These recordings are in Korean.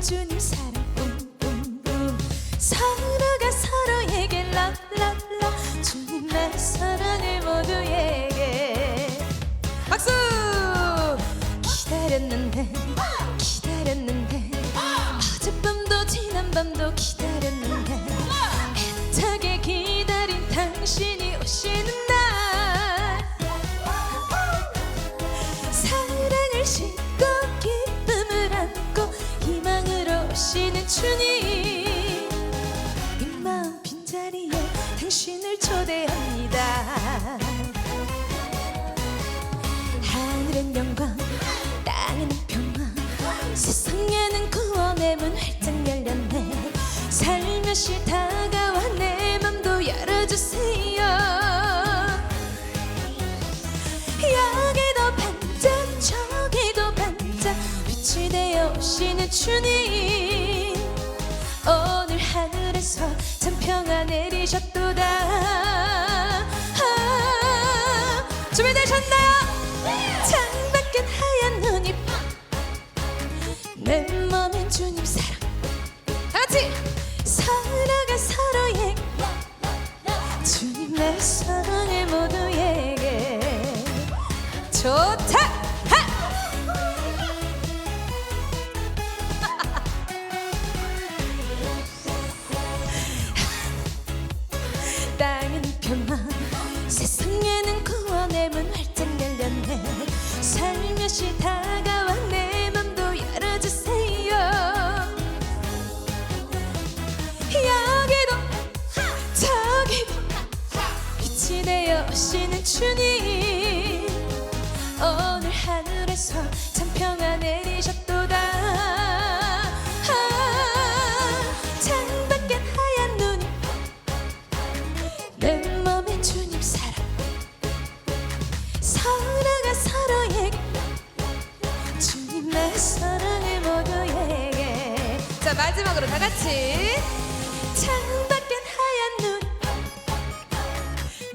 주님 사랑 뿜뿜뿜. 서로가 서로에게 랍랍랍 주님 나의 사랑을 모두에게. 박수! 기다렸는데 기다렸는데. 어젯밤도 지난밤도 기다렸는데. 애타게 기다린 당신이 오시는 오시는 주님. 이 마음 빈자리에 당신을 초대합니다. 하늘은 영광 땅은 평화. 세상에는 구원의 문 활짝 열렸네. 살며시 다가와 내 맘도 열어주세요. 여기도 반짝 저기도 반짝. 빛이 되어 오시는 주님 오늘 하늘에서 참 평화 내리셨도다. 아, 준비되셨나요? 창밖엔 하얀 눈이 내 맘엔 주님 사랑. 다같이! 서로가 서로에게 주님 내 사랑을 모두에게. 좋다 살며시 다가와 내 맘도 열어주세요. 여기도 저기도 빛이 되어 오시는 주님 마지막으로 다 같이. 창밖엔 하얀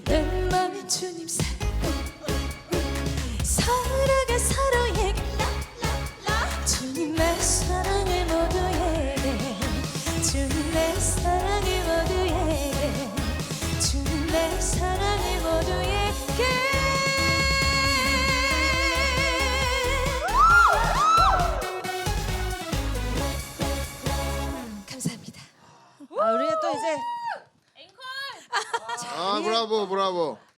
눈내 맘에 주님 사랑. 서로가 서로에게 주님 내 사랑을 모두에게. 주님 내 사랑을 모두에게. 주님 내 사랑 또 이제 아 브라보 브라보